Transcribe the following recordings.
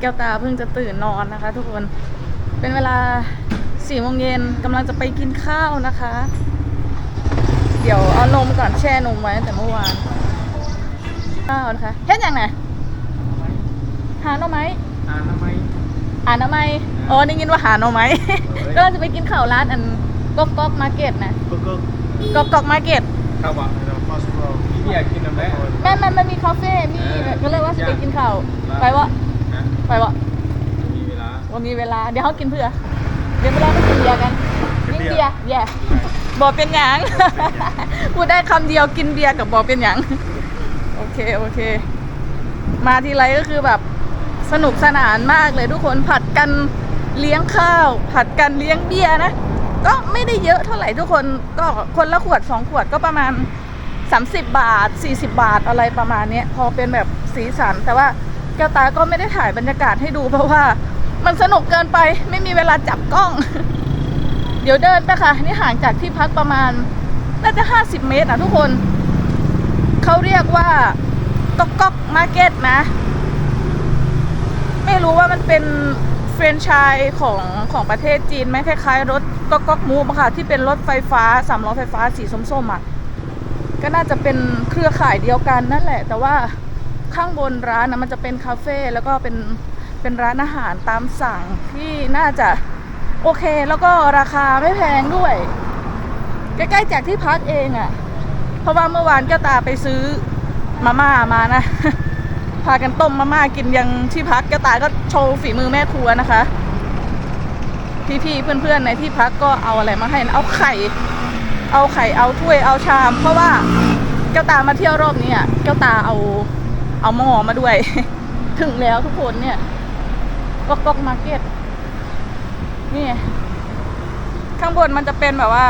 แก้วตาเพิ่งจะตื่นนอนนะคะ ทุกคนเป็นเวลาสี่โมงเย็นกำลังจะไปกินข้าวนะคะ เดี๋ยวเอานมก่อนแช่นมไว้ตั้งแต่เมื่อวานข้าวนะคะเฮ็ดอย่างไหนหาหน่อไม้อ่านทำไมหาหน่อไม้อ๋อได้ยินว่าหาหน่อไม้ก็จะไปกินข้าวร้านอันก๊อกก๊อกมาร์เก็ตนะก็ก็ก๊อกก๊อกมาร์เก็ตข้าวอะพี่อยากกินอะไรแม่มันมันมีคาเฟ่มีเออก็เลยว่าจะไปกินข้าวครับไปวะนะไปวะมี เวลาวันมีเวลา เดี๋ยวเขากินเพื่อ เดี๋ยวเวลาไปกินเบียร์กันกินเบีเบียร์แย่บอเป็นหยัง พูดได้คำเดียวกินเบียร์กับบอเป็นหยัง โอเคโอเค มาทีไรก็คือแบบสนุกสนานมากเลยทุกคนผัดกันเลี้ยงข้าว ผัดกันเลี้ยงเบียร์นะ ก็ไม่ได้เยอะเท่าไหร่ทุกคนก็คนละขวดสองขวดก็ประมาณ 30 บาท 40 บาทอะไรประมาณเนี้ยพอเป็นแบบสีสัน แต่ว่าแก้วตาก็ไม่ได้ถ่ายบรรยากาศให้ดูเพราะว่า มันสนุกเกินไปไม่มีเวลาจับกล้อง เดี๋ยวเดินไปค่ะ นี่ห่างจากที่พักประมาณ น่าจะ 50 เมตรนะทุกคน เขาเรียกว่าก๊อกก๊อกมาร์เก็ตนะ ไม่รู้ว่ามันเป็นเฟรนไชส์ของของประเทศจีนไหมคล้ายๆ รถก๊อกก๊อกมูฟอะค่ะ ที่เป็นรถไฟฟ้าสามล้อไฟฟ้าสีส้มๆอะก็น่าจะเป็นเครือข่ายเดียวกันนั่นแหละ แต่ว่าข้างบนร้านนะมันจะเป็นคาเฟ่แล้วก็เป็น เป็นร้านอาหารตามสั่งที่น่าจะโอเคแล้วก็ราคาไม่แพงด้วย ใกล้ๆจากที่พักเองอะ่ะ เพราะว่าเมื่อวานก็ตาไปซื้อมาม่ามานะ พากันต้มมาม่ากินยังที่พักก็ตาก็โชว์ฝีมือแม่ครัวนะคะ พี่ๆเพื่อนๆในที่พักก็เอาอะไรมาให้นะเอาไข่ เอาไข่เอาถ้วยเอาชาม เพราะว่าแก้วตามาเที่ยวรอบนี้อะแก้วตาเอาเอาหม้อมาด้วย ถึงแล้วทุกคนเนี่ย ก๊อกก๊อกมาร์เก็ตนี่ ข้างบนมันจะเป็นแบบว่า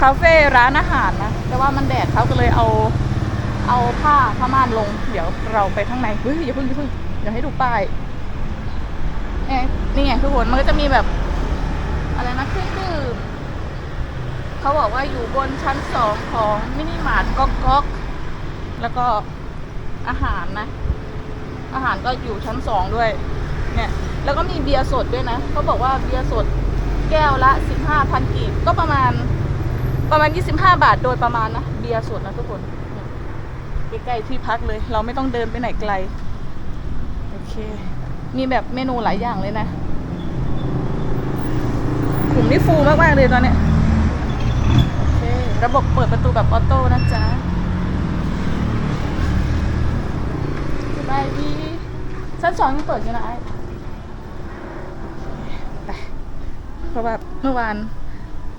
คาเฟ่ร้านอาหารนะ แต่ว่ามันแดดเขาก็เลยเอาเอาผ้าผ้าม่านลง เดี๋ยวเราไปข้างในเฮ้ยอย่าเพิ่งอย่าเพิ่งเดี๋ยวให้ดูป้ายเนี่ยนี่ไงทุกคนมันก็จะมีแบบ อะไรนะเครื่องดื่มเขาบอกว่าอยู่บนชั้นสองของมินิมาร์ทก๊อกก๊อกแล้วก็อาหารนะ อาหารก็อยู่ชั้นสองด้วย เนี่ย แล้วก็มีเบียร์สดด้วยนะเขาบอกว่าเบียร์สดแก้วละสิบห้าพันกีบก็ประมาณประมาณยี่สิบห้าบาทโดยประมาณนะ เบียร์สดนะทุกคนเนี่ยใกล้ๆที่พักเลย เราไม่ต้องเดินไปไหนไกล โอเค มีแบบเมนูหลายอย่างเลยนะขุมนี่ฟูมากๆเลยตอนเนี้ยโอเค ระบบเปิดประตูแบบออโต้นะจ๊ะสบายดีชั้นสองยังเปิดอยู่นะไอ้ไปเพ ราะว่าเมื่อวาน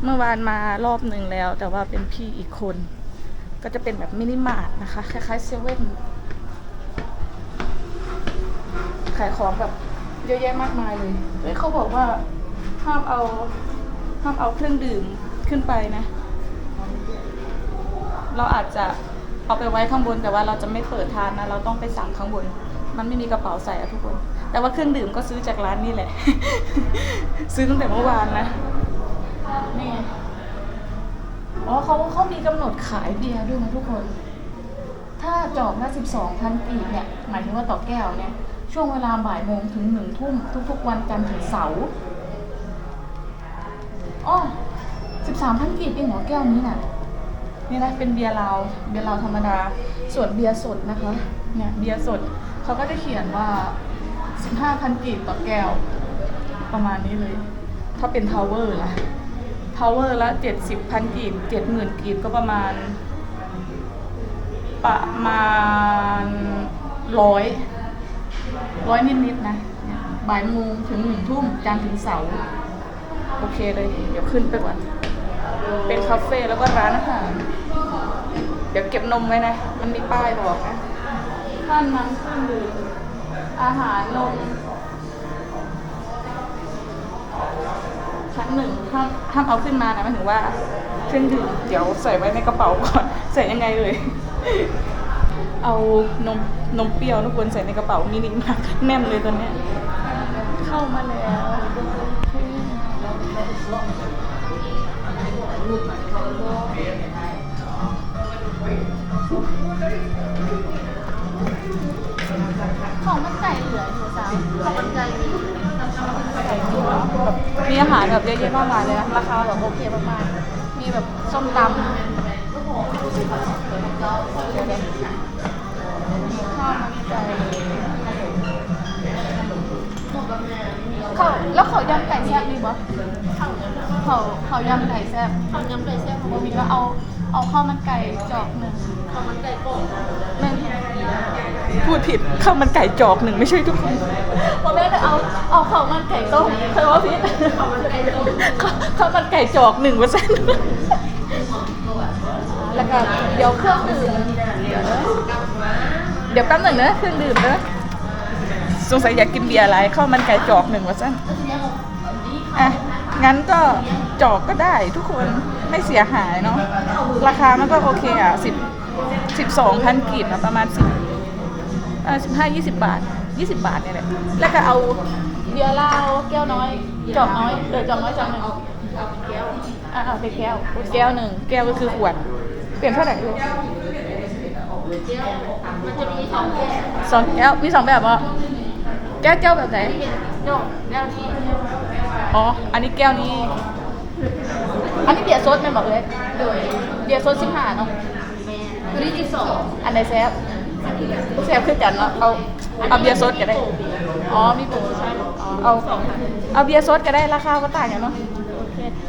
เมื่อวานมารอบหนึ่งแล้ว แต่ว่าเป็นพี่อีกคน ก็จะเป็นแบบมินิมาร์ทนะคะคล้ายๆเซเว่นขายของแบบเยอะแยะมากมายเลยเฮ้ยเขาบอกว่าห้ามเอาห้ามเอาเครื่องดื่มขึ้นไปนะ เราอาจจะเอาไปไว้ข้างบนแต่ว่าเราจะไม่เปิดทานนะ เราต้องไปสั่งข้างบน มันไม่มีกระเป๋าใส่อะทุกคน แต่ว่าเครื่องดื่มก็ซื้อจากร้านนี่แหละ ซื้อตั้งแต่เมื่อวานนะนี่อ๋อเขาเขามีกำหนดขายเบียร์ด้วยนะทุกคน ถ้าจอกละสิบสองพันกีเนี่ย หมายถึงว่าต่อแก้วเนี่ย ช่วงเวลาบ่ายโมงถึงหนึ่งทุ่มทุก ๆ วันจันทร์ถึงเสาร์อ๋อสิบสามพันกีบเองเหรอแก้วนี้น่ะนี่นะเป็นเบียร์ลาวเบียร์ลาวธรรมดา ส่วนเบียร์สดนะคะเนี่ยเบียร์สดเขาก็จะเขียนว่า สิบห้าพันกีบต่อแก้ว ประมาณนี้เลย ถ้าเป็นทาวเวอร์ล่ะทาวเวอร์ละเจ็ดสิบพันกีบเจ็ดหมื่นกีบก็ประมาณ ประมาณร้อยร้อยนิดๆนะบ่ายโมงถึงหนึ่งทุ่มจันทร์ถึงเสาร์โอเคเลย เดี๋ยวขึ้นไปก่อน เป็นคาเฟ่แล้วก็ร้านอาหารเดี๋ยวเก็บนมไว้นะ มันมีป้ายบอกนะท่านน้ำเครื่ อาหารนมชั้นหนึ่งห้ามห้ามเอาขึ้นมานะหมายถึงว่าเครื่องดื่มเดี๋ยวใส่ไว้ในกระเป๋าก่อน ใส่ยังไงเลย เอานมนมเปรี้ยวทุกคนใส่ในกระเป๋ามินิมากแน่นเลยตอนเนี้ยเข้ามาแล้วโอเค ของมันไก่เหลืออยู่สาวของมันไก่มีมีอาหารแบบเยอะแยะมากมายเลยนะราคาแบบโอเคมากๆมีแบบส้มตำเดี๋ยวๆข้าวมันไก่เขาแล้วเขายำไก่แซ่บมีบ่เขาเขายำไก่แซ่บของยำไก่แซ่บของบ่บ่มีมีก็เอาเอาข้าวมันไก่จอกหนึ่งของมันไก่โป่งหนึ่ง พูดผิดข้าวมันไก่จอกหนึ่งไม่ใช่ทุกคนผมไม่ได้เอาเอาข้าวมันไก่ต้มเคยว่าผิดของมันไก่ต้มข้าวมันไก่จอกหนึ่งเปอร์เซ็นต์แล้วก็เดี๋ยวเครื่องดื่มเดี๋ยวนะเดี๋ยวแป๊บหนึ่งนะเครื่องดื่มนะสงสัยอยากกินเบียร์อะไรข้าวมันไก่จอกหนึ่งเปอร์เซ็นต์อะงั้นก็จอกก็ได้ทุกคนไม่เสียหายเนาะราคามันก็โอเคอะสิบสิบสองพันกีบนะประมาณสิบ สิบห้ายี่สิบบาทยี่สิบบาทเนี่ยแหละแล้วก็เอาเบียร์เหล้าแก้วน้อย จอกน้อยเออจอกน้อยจอกหนึ่งเอาแก้วอ่าเอาไปแก้วแก้วหนึ่งแก้วก็คือขวด เปลี่ยนเท่าไหร่ลูกมันจะมีสองแก้วสองแก้วมีสองแบบเหรอแก้วแก้วแบบไหนโดดแก้วนี้อ๋อ อันนี้แก้วนี้ อันนี้เบียร์ซดไม่บอกเลย โดยเบียร์ซดสิบห้าเนาะแม่ตัวนี้ที่สองอันไหนแซ่บ แซ่บคือกันเนาะเอาเอาเบียร์ซดก็ได้ อ๋อมีโปรโมชั่นเอาเอาเบียร์ซดก็ได้ราคาก็ต่างกันเนาะ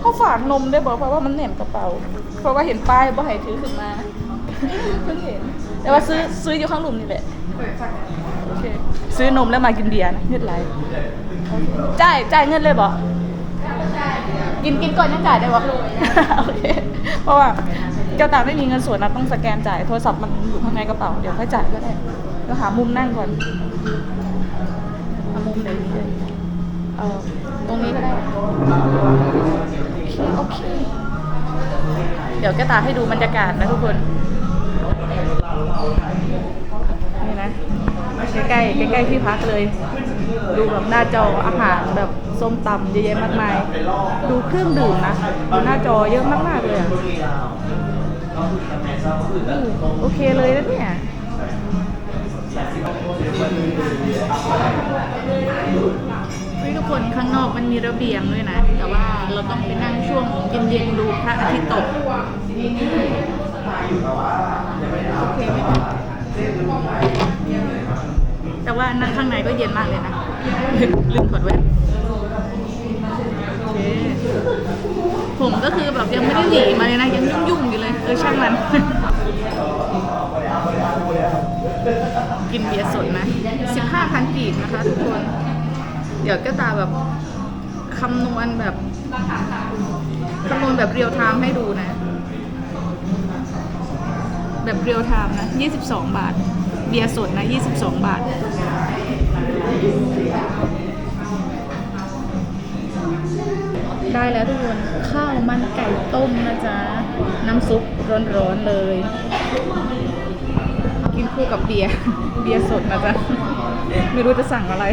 เขาฝากนมด้วยบอกเพราะว่ามันเหน็บกระเป๋า เพราะว่าเห็นป้ายบ่ให้ถือขึ้นมาเพิ่งเห็น แต่ว่าซื้อซื้ออยู่ข้างหลุมนี่แหละโอเคซื้อนมแล้วมากินเบียร์นะเงินไหลจ่ายจ่ายเงินเลยบอกกินกินก่อนยังจ่ายได้บอกโอเคเพราะว่า เจ้าตาไม่มีเงินสดนะต้องสแกนจ่ายโทรศัพท์มันอยู่ข้างในกระเป๋าเดี๋ยวค่อยจ่ายก็ได้เดี๋ยวหามุมนั่งก่อนหามุมไหนดีเลยเออตรงนี้ก็ได้โอเคโอเค เดี๋ยวแกตาให้ดูบรรยากาศนะทุกคนนี่นะใกล้ๆใกล้ๆที่พักเลย ดูแบบหน้าจออาหารแบบส้มตำเยอะแยะมากมาย ดูเครื่องดื่มนะดูหน้าจอเยอะมากๆเลยอะ โอเคเลยนะเนี่ยนี่ทุกคนข้างนอกมันมีระเบียงด้วยนะ แต่ว่าเราต้องไปนั่งช่วงเย็นๆดูพระอาทิตย์ตก โอเคไหมแต่ว่านั่งข้างในก็เย็นมากเลยนะ ลืมถอดแว่นโอเค ผมก็คือแบบยังไม่ได้หวีมาเลยนะ ยังยุ่งๆอยู่เลยเออช่างมัน กินเบียร์สดนะ15พันกีบนะคะทุกคน เดี๋ยวก็ตาแบบคำนวณแบบคำนวณแบบเรียลไทม์ให้ดูนะ แบบเรียลไทม์นะ22บสองบาท เบียร์สดนะ22บาท ได้แล้วทุกคนข้าวมันไก่ต้มนะจ๊ะ น้ำซุปร้อนๆเลย กินคู่กับเบียร์เบียร์สดนะจ๊ะ ไม่รู้จะสั่งอะไร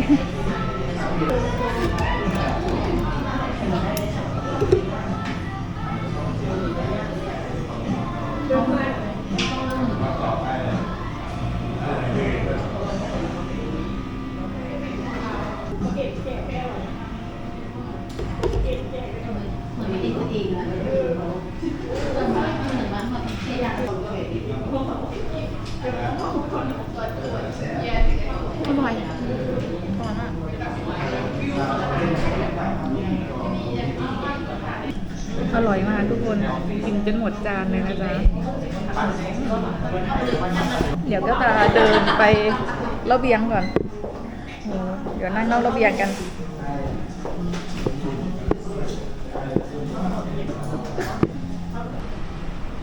เหมือนไม่ติดตัวเองนะเหมือนบ้านเหมือนบ้านเขาใช้ยา อร่อยอร่อยมาก อร่อยมากทุกคนกินจนหมดจานเลยนะจ๊ะ เดี๋ยวก็จะเดินไประเบียงก่อน เดี๋ยวนั่งนอกระเบียงกัน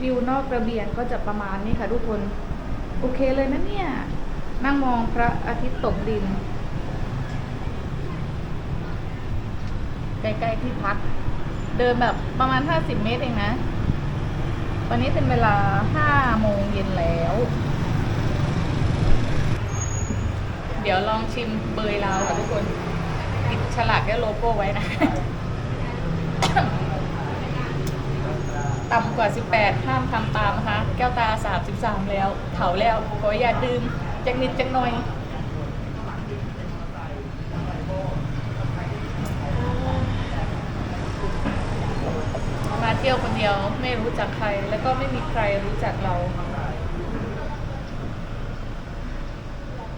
วิวนอกระเบียงก็จะประมาณนี้ค่ะทุกคน โอเคเลยนะเนี่ย นั่งมองพระอาทิตย์ตกดิน ใกล้ๆที่พัก เดินแบบประมาณ50เมตรเองนะตอนนี้เป็นเวลา5โมงเย็นแล้ว เดี๋ยวลองชิมเบยลาวค่ะทุกคนติดฉลากและโลโก้ไว้นะต่ำกว่า 18 ห้ามทำตามนะคะ แก้วตา 33 แล้วเถาแล้วขออย่าดื่มจักนิดจักหน่อย ยวคนเดียวไม่รู้จักใคร แล้วก็ไม่มีใครรู้จักเรา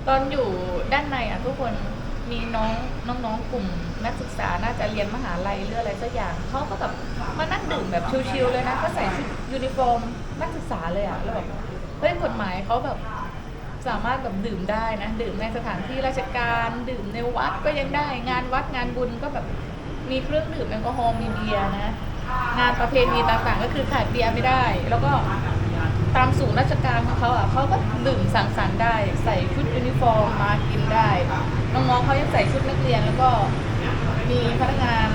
ตอนอยู่ด้านในอะทุกคนมีน้องน้องๆกลุ่มนักศึกษาน่าจะเรียนมหาลัยหรืออะไรสักอย่างเขาก็แบบมานั่งดื่มแบบชิลๆเลยนะก็ใส่ชุดยูนิฟอร์มนักศึกษาเลยอะแล้วแบบเฮ้ยกฎหมายเขาแบบสามารถแบบดื่มได้นะ ดื่มในสถานที่ราชการดื่มในวัดก็ยังได้ งานวัดงานบุญก็แบบมีเครื่องดื่มแอลกอฮอล์มีเบียร์นะ งานประเพณีต่างๆ ก็คือขาดเบียร์ไม่ได้ แล้วก็ตามศูนย์ราชการของเขาอะเขาก็ดื่มสังสรรค์ได้ ใส่ชุดยูนิฟอร์มมากินได้ น้องๆเขายังใส่ชุดนักเรียนแล้วก็มีพนักงาน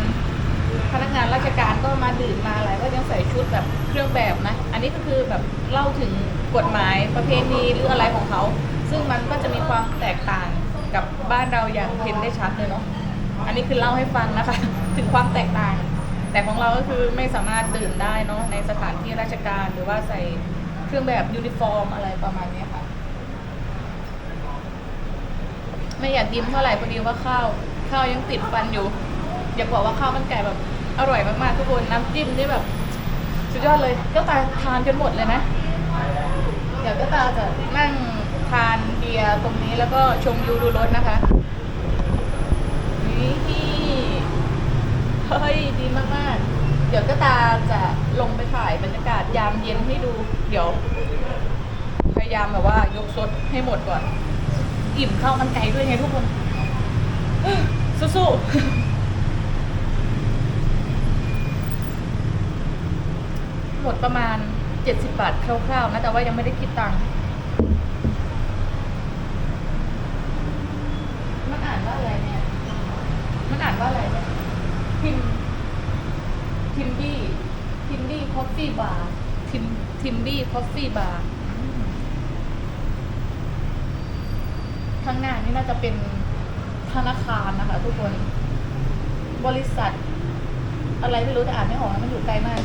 พนักงานราชการก็มาดื่มมาอะไรก็ยังใส่ชุดแบบเครื่องแบบนะ อันนี้ก็คือแบบเล่าถึงกฎหมายประเพณีหรืออะไรของเขา ซึ่งมันก็จะมีความแตกต่างกับบ้านเราอย่างเห็นได้ชัดเลยเนาะ อันนี้คือเล่าให้ฟังนะคะ ถึงความแตกต่าง แต่ของเราก็คือไม่สามารถดื่มได้เนาะในสถานที่ราชการหรือว่าใส่เครื่องแบบยูนิฟอร์มอะไรประมาณนี้ค่ะ ไม่อยากยิ้มเท่าไหร่พอดีว่าข้าวข้าวยังติดฟันอยู่ อยากบอกว่าข้าวมันไก่แบบอร่อยมากๆทุกคนน้ำจิ้มนี่แบบ สุดยอดเลยก็ตาทานจนหมดเลยนะ เดี๋ยวก็ตาจะนั่งทานเบียร์ตรงนี้แล้วก็ชมวิวดูรถนะคะนี่ เฮ้ยดีมากๆ เดี๋ยวก็ตาจะลงไปถ่ายบรรยากาศยามเย็นให้ดู เดี๋ยว พยายามแบบว่ายกซดให้หมดก่อน อิ่มข้าวมันไก่ด้วยไงทุกคน สู้ๆ หมดประมาณ 70 บาทคร่าวๆ นะ แต่ว่ายังไม่ได้คิดตังค์มันอ่านว่าอะไรเนี่ย มันอ่านว่าอะไรเนี่ย ทิมทิมบี้ทิมบี้คอฟฟี่บาร์ทิมทิมบี้คอฟฟี่บาร์ข้างหน้านี่น่าจะเป็นธนาคารนะคะ ทุกคน บริษัท อะไรไม่รู้แต่อ่านไม่ออกนมันอยู่ไกลมาก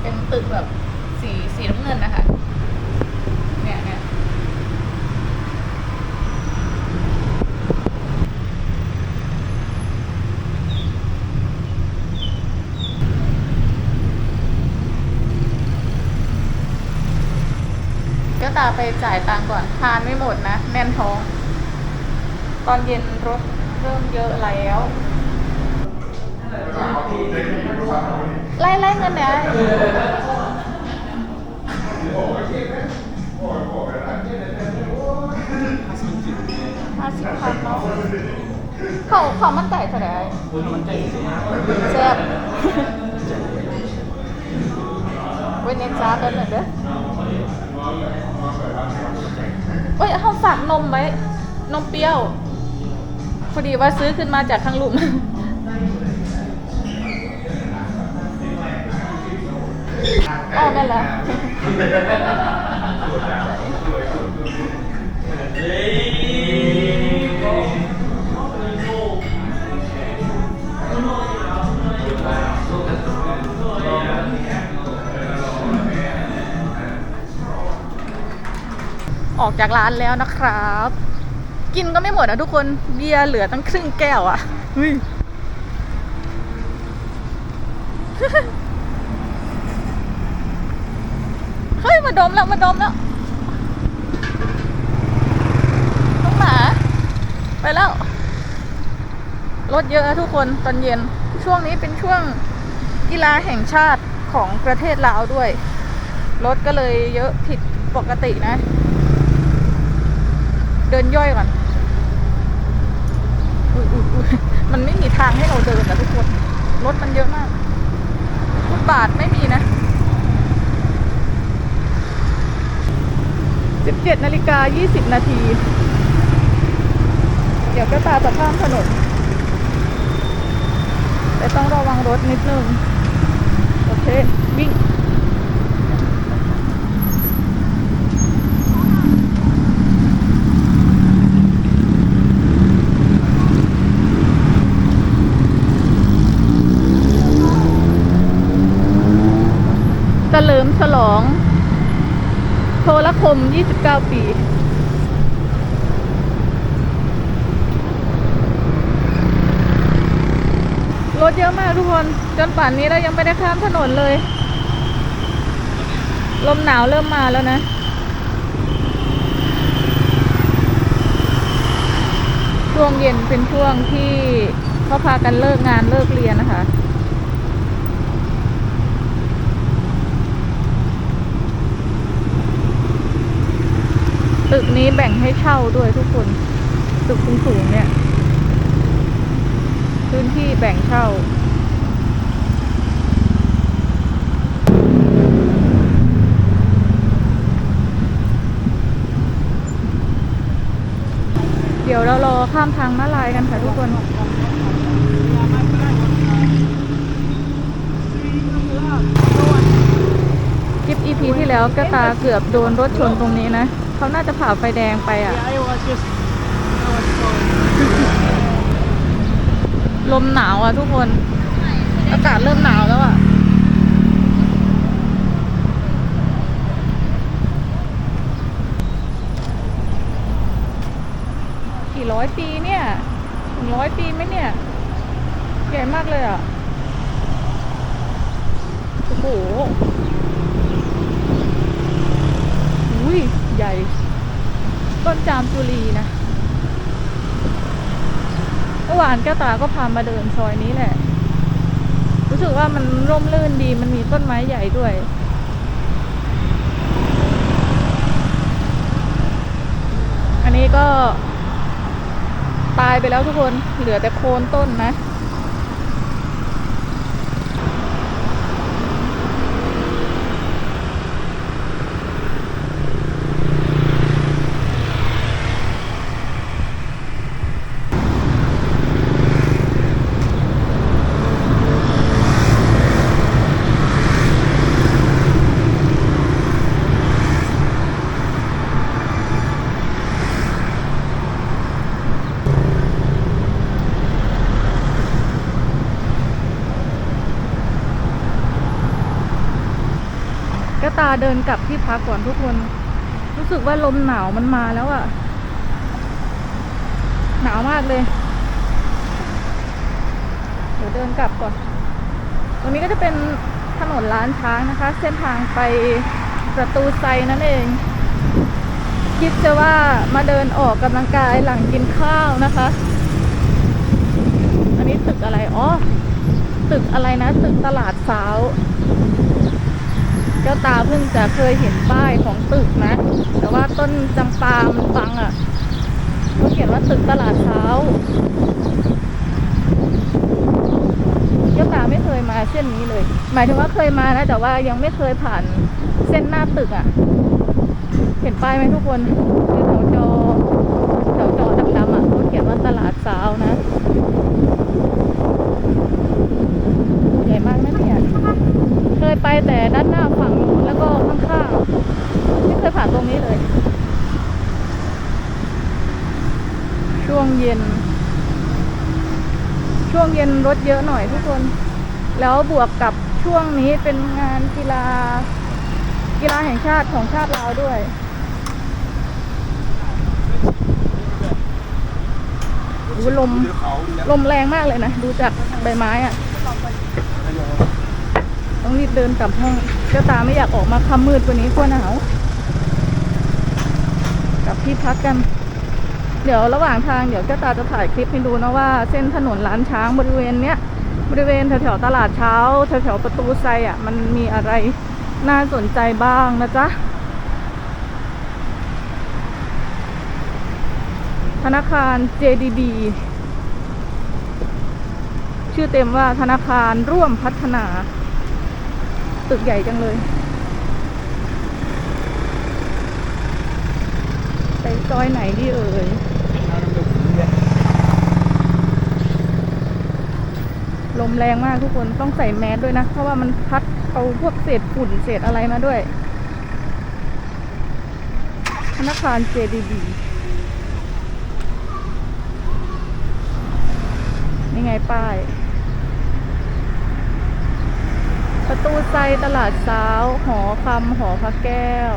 เป็นตึกแบบสีสีน้ำเงินนะคะ เนี่ยเนี่ย ก็ ตาไปจ่ายตังก่อนทานไม่หมดนะ แน่นท้อง ตอนเย็นรถเริ่มเยอะแล้วไล่ไล่เงินเนี่ยห้าสิบพันเนาะเขาเขามันไก่เท่าไหร่แซ่บเว้นเน้นจ้ากันหน่อยเด้อ เอ้ยเขาฝากนมไว้ นมเปรี้ยว พอดีว่าซื้อขึ้นมาจากข้างหลุมอ๋อนั่นแหละ ออกจากร้านแล้วนะครับ กินก็ไม่หมดนะทุกคนเบียร์เหลือตั้งครึ่งแก้วอะ่ะเฮ้ยเฮ้ยมาดมแล้วมาดมแล้วน้องหมา ไปแล้ว รถเยอะนะทุกคนตอนเย็น ช่วงนี้เป็นช่วงกีฬาแห่งชาติของประเทศลาวด้วย รถก็เลยเยอะผิดปกตินะ เดินย่อยก่อนอุ๊ยอุ๊ยอุ๊ยมันไม่มีทางให้เราเดินนะทุกคน รถมันเยอะมากฟุตบาทไม่มีนะ17นาฬิกา20 นาที เดี๋ยวก็ตาจะข้ามถนน แต่ต้องระวังรถนิดนึง โอเค วิ่ง เฉลอง โทรคม 29 ปีรถถเยอะมากทุกคน จนป่านนี้เรายังไม่ได้ข้ามถนนเลย ลมหนาวเริ่มมาแล้วนะช่วงเย็นเป็นช่วงที่เขาพากันเลิกงานเลิกเรียนนะคะ ตึกนี้แบ่งให้เช่าด้วยทุกคน ตึกสูงๆเนี่ย พื้นที่แบ่งเช่าเดี๋ยวเรารอข้ามทางม้าลายกันค่ะทุกคน คลิป EP ที่แล้วก็ตาเกือบโดนรถชนตรงนี้นะ เขาน่าจะผ่าไฟแดงไปอะ I was just I was going ลมหนาวอะทุกคน อากาศเริ่มหนาวแล้วอะ กี่ร้อยปีเนี่ยถึงร้อยปีไหมเนี่ย ใหญ่มากเลยอะ โอ้โหอุ้ย ใหญ่ ต้นจามจุลีนะเมื่อวานแก้วตาก็พามาเดินซอยนี้แหละ รู้สึกว่ามันร่มรื่นดีมันมีต้นไม้ใหญ่ด้วยอันนี้ก็ตายไปแล้วทุกคน เหลือแต่โคนต้นนะ ตาเดินกลับที่พักก่อนทุกคน รู้สึกว่าลมหนาวมันมาแล้วอะหนาวมากเลย เดี๋ยวเดินกลับก่อน ตรงนี้ก็จะเป็นถนนล้านช้างนะคะ เส้นทางไปประตูไซนั่นเอง คิดจะว่ามาเดินออกกำลังกายหลังกินข้าวนะคะ อันนี้ตึกอะไร อ๋อ ตึกอะไรนะ ตึกตลาดสาว จ้าตาเพิ่งจะเคยเห็นป้ายของตึกนะ แต่ว่าต้นจำปามันบังอะ่ะเขาเขียนว่าตึกตลาดเช้าเจ้าตาไม่เคยมาเส้นนี้เลย หมายถึงว่าเคยมานะ แต่ว่ายังไม่เคยผ่านเส้นหน้าตึกอะ่ะ เห็นป้ายไหมทุกคนคือแถวจอแถวจอดำๆอะเขาเขียนว่าตลาดเช้านะ ญ่มากนะเนี่ยเคยไปแต่ด้านหน้าฝั่งนู้นแล้วก็ข้างๆไม่เคยผ่านตรงนี้เลย ช่วงเย็น ช่วงเย็นรถเยอะหน่อยทุกคน แล้วบวกกับช่วงนี้เป็นงานกีฬา กีฬาแห่งชาติของชาติเราวด้วยลมลมแรงมากเลยนะ ดูจากใบไม้อะ ต้องรีบเดินกลับห้องเจ้าตาไม่อยากออกมาค่ำมืดกว่านี้กลัวหนาวกลับที่พักกัน เดี๋ยวระหว่างทางเดี๋ยวเจ้าตาจะถ่ายคลิปให้ดูนะว่า เส้นถนนล้านช้างบริเวณเนี้ยบริเวณแถวๆตลาดเช้าแถวๆประตูไซอะ มันมีอะไรน่าสนใจบ้างนะจ๊ะธนาคาร JDB ชื่อเต็มว่าธนาคารร่วมพัฒนา ตึกใหญ่จังเลย ไปซอยไหนดีเอ่ยลมแรงมากทุกคนต้องใส่แมสด้วยนะ เพราะว่ามันพัดเอาพวกเศษฝุ่นเศษอะไรมาด้วยธนาคาร JDB นี่ไงป้าย ตูไซตลาดเช้าหอคำหอพระแก้ว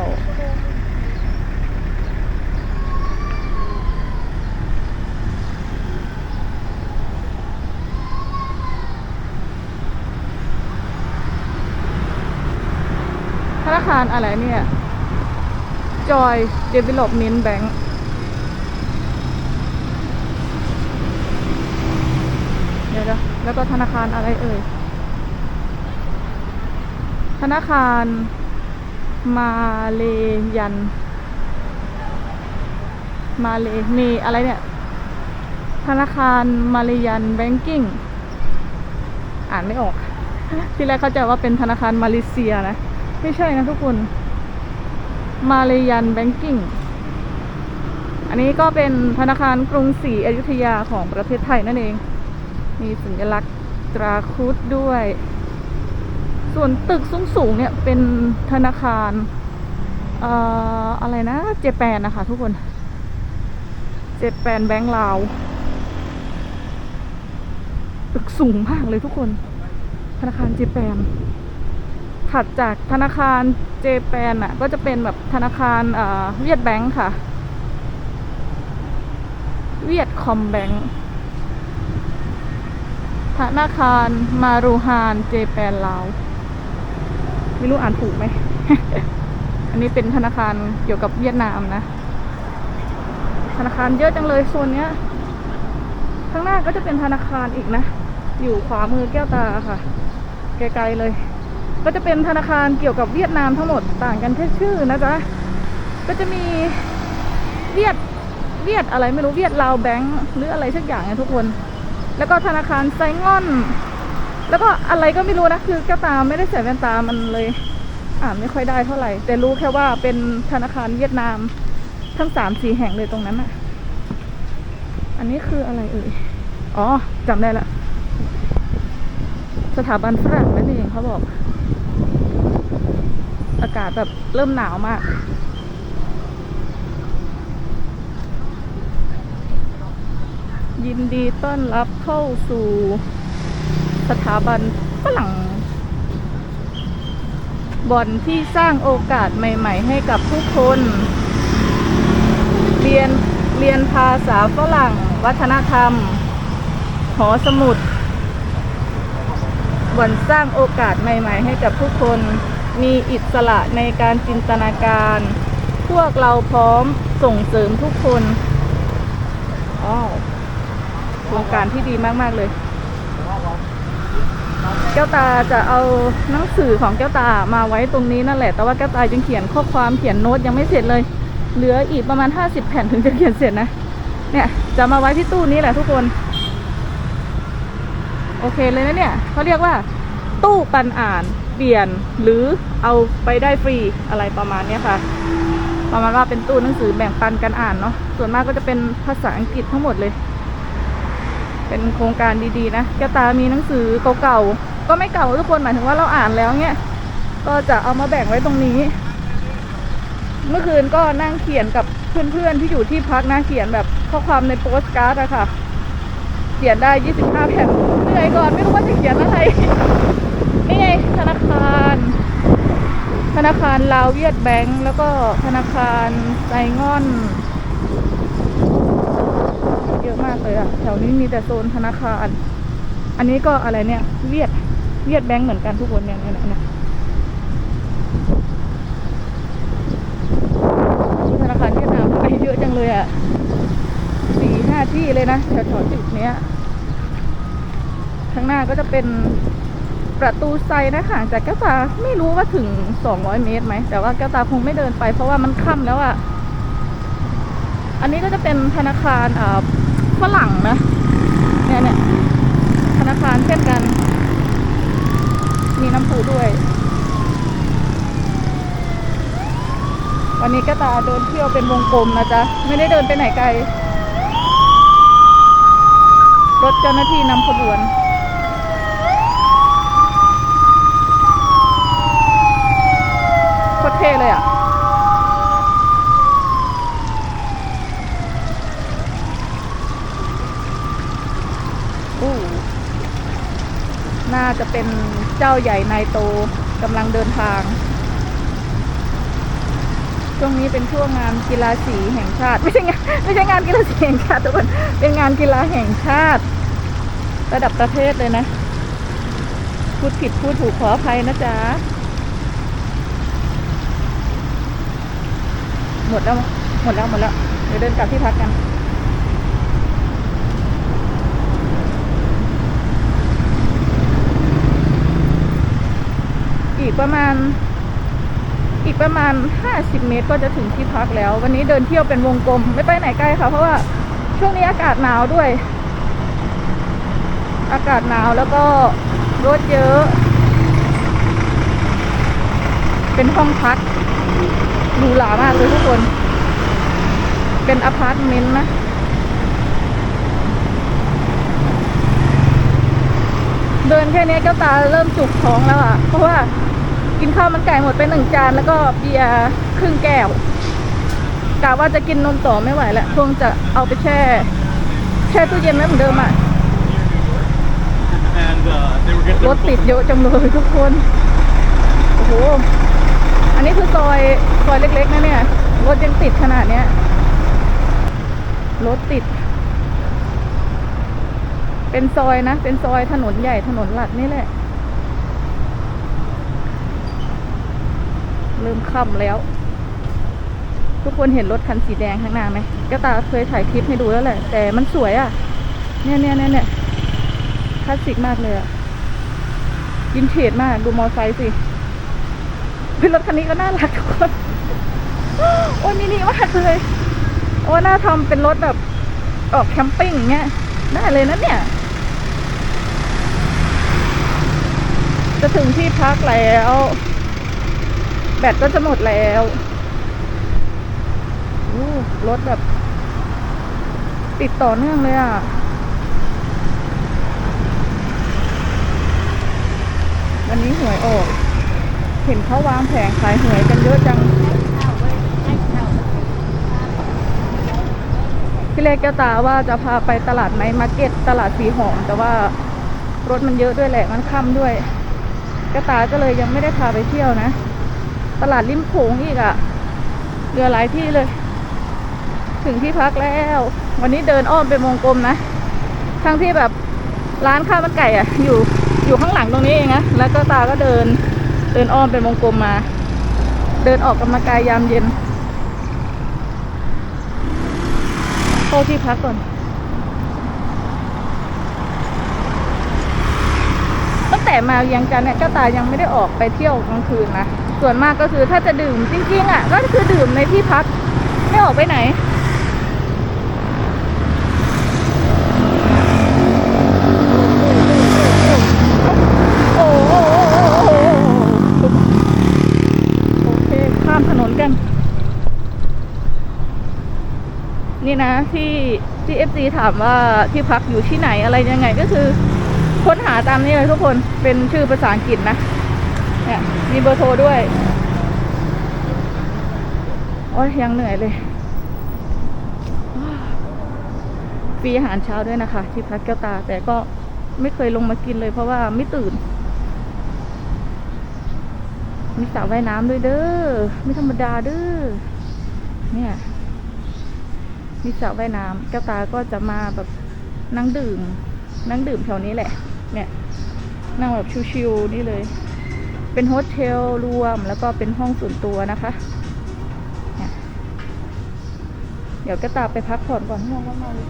ธนาคารอะไรเนี่ย จอยเดเวลอปเมนแบงค์เดี๋ยวแล้วก็ธนาคารอะไรเอ่ย ธนาคารมาเลยัน มาเลเนอะไรเนี่ย ธนาคารมาเลยันแบงกิ้ง อ่านไม่ออก ที่แรกเข้าใจว่าเป็นธนาคารมาเลเซียนะ ไม่ใช่นะทุกคน มาเลยันแบงกิ้ง อันนี้ก็เป็นธนาคารกรุงศรีอยุธยาของประเทศไทยนั่นเอง มีสัญลักษณ์ตราครุฑด้วย ส่วนตึกสูงๆเนี่ยเป็นธนาคารเอ่ออะไรนะ เจแปนนะคะทุกคน เจแปนแบงก์ลาว ตึกสูงมากเลยทุกคน ธนาคารเจแปน ถัดจากธนาคารเจแปนอะ ก็จะเป็นแบบธนาคารเอ่อเวียดแบงก์ค่ะ เวียดคอมแบงก์ธนาคารมารูฮานเจแปนลาว ไม่รู้อ่านถูกไหม อันนี้เป็นธนาคารเกี่ยวกับเวียดนามนะ ธนาคารเยอะจังเลยโซนเนี้ย ข้างหน้าก็จะเป็นธนาคารอีกนะ อยู่ขวามือแก้วตาค่ะ ไกลๆเลย ก็จะเป็นธนาคารเกี่ยวกับเวียดนามทั้งหมดต่างกันแค่ชื่อนะจ๊ะ ก็จะมีเวียดเวียดอะไรไม่รู้เวียดลาวแบงค์หรืออะไรสักอย่างนะทุกคน แล้วก็ธนาคารไซงอน แล้วก็อะไรก็ไม่รู้นะคือแก้วตาไม่ได้ใส่แว่นตามันเลย อ่านไม่ค่อยได้เท่าไหร่ แต่รู้แค่ว่าเป็นธนาคารเวียดนามทั้งสามสี่แห่งเลยตรงนั้นอะอันนี้คืออะไรเอ่ยอ๋อจำได้ละ สถาบันฝรั่งนั่นเองเขาบอก อากาศแบบเริ่มหนาวมากยินดีต้อนรับเข้าสู่ สถาบันฝรั่งบ่อนที่สร้างโอกาสใหม่ ๆ ให้กับผู้คน เรียนเรียนภาษาฝรั่ง วัฒนธรรม หอสมุดบ่อนสร้างโอกาสใหม่ ๆ ให้กับผู้คน มีอิสระในการจินตนาการ พวกเราพร้อมส่งเสริมทุกคนอ้าวโครงการที่ดีมาก ๆ เลย แก้วตาจะเอาหนังสือของแก้วตามาไว้ตรงนี้นั่นแหละ แต่ว่าแก้วตายังเขียนข้อความเขียนโน้ตยังไม่เสร็จเลย เหลืออีกประมาณ 50 แผ่นถึงจะเขียนเสร็จนะ เนี่ยจะมาไว้ที่ตู้นี้แหละทุกคน โอเคเลยนะเนี่ยเขาเรียกว่า ตู้ปันอ่านเปลี่ยนหรือเอาไปได้ฟรีอะไรประมาณเนี้ยค่ะ ประมาณว่าเป็นตู้หนังสือแบ่งปันกันอ่านเนาะ ส่วนมากก็จะเป็นภาษาอังกฤษทั้งหมดเลย เป็นโครงการดีๆนะแก้วตามีหนังสือเก่าๆ ก็ไม่เก่าทุกคนหมายถึงว่าเราอ่านแล้วเนี่ยก็จะเอามาแบ่งไว้ตรงนี้ เมื่อคืนก็นั่งเขียนกับเพื่อนๆที่อยู่ที่พักนะเขียนแบบข้อความในโปสการ์ดอะค่ะ เขียนได้ 25 แผ่นเหนื่อยก่อนไม่รู้ว่าจะเขียนอะไรนี่ไงธนาคาร ธนาคารลาวเวียดแบงก์แล้วก็ธนาคารไซงอน เยอะมากเลยอะแถวนี้มีแต่โซนธนาคาร อันนี้ก็อะไรเนี่ยเวียด เวียดแบงก์เหมือนกันทุกคนเนี่ยเนี่ยนี่ยธนาคารเวียดนามไปเยอะจังเลยอะสี่ห้าที่เลยนะแถวแถวจุดเนี้ยข้างหน้าก็จะเป็นประตูไซนะห่างจากแก้วตาไม่รู้ว่าถึง 200 เมตรไหม แต่ว่าแก้วตาคงไม่เดินไป เพราะว่ามันค่ำแล้วอะ่ะอันนี้ก็จะเป็นธนาคารอ่าฝรั่งนะเนี่ยเนี่ยธนาคารเช่นกัน น้ำพุด้วย วันนี้ก้วตาเดินเที่ยวเป็นวงกลมนะจ๊ะ ไม่ได้เดินไปไหนไกล รถเจ้าหน้าที่นำขบวนโคตรเท่เลยอะอู้น่าจะเป็น เจ้าใหญ่นายโตกำลังเดินทาง ช่วงนี้เป็นช่วงงานกีฬาสีแห่งชาติ ไม่ใช่งานไม่ใช่งานกีฬาสีแห่งชาติทุกคนเป็นงานกีฬาแห่งชาติ ระดับประเทศเลยนะ พูดผิดพูดถูกขออภัยนะจ๊ะหมดแล้วหมดแล้วหมดแล้วเดี๋ยวเดินกลับที่พักกัน กประมาณ อีกประมาณ 50 เมตรก็จะถึงที่พักแล้ว วันนี้เดินเที่ยวเป็นวงกลม ไม่ไปไหนไกลค่ะ เพราะว่าช่วงนี้อากาศหนาวด้วย อากาศหนาวแล้วก็รถเยอะ เป็นห้องพักหรูหรามากเลยทุกคน เป็นอพาร์ตเมนต์นะเดินแค่นี้ก็ตาเริ่มจุกท้องแล้วอะ เพราะว่า กินข้าวมันไก่หมดไปหนึ่งจานแล้วก็เบียร์ครึ่งแก้วกะว่าจะกินนมต่อไม่ไหวแล้วคงจะเอาไปแช่ แช่ตู้เย็นไว้เหมือนเดิมอะรถติดเยอะจังเลยทุกคนโอ้โหอันนี้คือซอยซอยเล็กๆนะเนี่ยรถยังติดขนาดเนี้ยรถติด เป็นซอยนะ เป็นซอยถนนใหญ่ถนนหลักนี่แหละ เริ่มค่ำแล้ว ทุกคนเห็นรถคันสีแดงข้างหน้าไหมก็ตาเคยถ่ายคลิปให้ดูแล้วแหละ แต่มันสวยอะ่ะ เนี่ยเนี่ยเนี่ยเนี่ยคลาสสิกมากเลยอะยินเทจมากดูมอไซค์สิเฮ้ยรถคันนี้ก็น่ารักทุกคน โอ้ยมินิมากเลยโอ้น่าทำเป็นรถแบบออกแคมปิ้งอย่างเงี้ยได้เลยนะเนี่ย จะถึงที่พักแล้ว แบตก็จะหมดแล้วรถแบบ ติดต่อเนื่องเลยอะ วันนี้หวยออก เห็นเขาวางแผงขายหวยกันเยอะจัง พี่เล็กแกตาว่าจะพาไปตลาดไนท์มาร์เก็ตตลาดสีหอม แต่ว่ารถมันเยอะด้วยแหละ มันค่ำด้วยก้วตาก็เลยยังไม่ได้พาไปเที่ยวนะ ตลาดริมโขงอีกอะ่ะเรือหลายที่เลย ถึงที่พักแล้ว วันนี้เดินอ้อมเป็นวงกลมนะ ทั้งที่แบบร้านข้าวมันไก่อะ่ะ อยู่อยู่ข้างหลังตรงนี้เองนะแล้วก็ตาก็เดินเดินอ้อมเป็นวงกลมมา เดินออกกำลังกายยามเย็นเข้าที่พักก่อนตั้งแต่มาเวียงจันทร์เนี่ยก็ตายังไม่ได้ออกไปเที่ยวกลางคืนนะ ส่วนมากก็คือถ้าจะดื่มจริงๆอะ ก็คือดื่มในที่พัก ไม่ออกไปไหน โอ้โหโอเค ข้ามถนนกัน นี่นะที่ที่เอฟซีถามว่าที่พักอยู่ที่ไหนอะไรยังไงก็คือ ค้นหาตามนี้เลยทุกคนเป็นชื่อภาษาอังกฤษนะ เนี่ย มีเบอร์โทรด้วย โอ้ยยังเหนื่อยเลย ฟรีอาหารเช้าด้วยนะคะ ที่พักแก้วตา แต่ก็ไม่เคยลงมากินเลยเพราะว่าไม่ตื่น มีสระว่ายน้ำด้วยเด้อ ไม่ธรรมดาเด้อ เนี่ย มีสระว่ายน้ำแก้วตาก็จะมาแบบนั่งดื่ม นั่งดื่มแถวนี้แหละ เนี่ย นั่งแบบชิวๆนี่เลย เป็นโฮสเทลรวมแล้วก็เป็นห้องส่วนตัวนะคะ เดี๋ยวก็ตาไปพักผ่อนก่อนง่วงมากๆเลย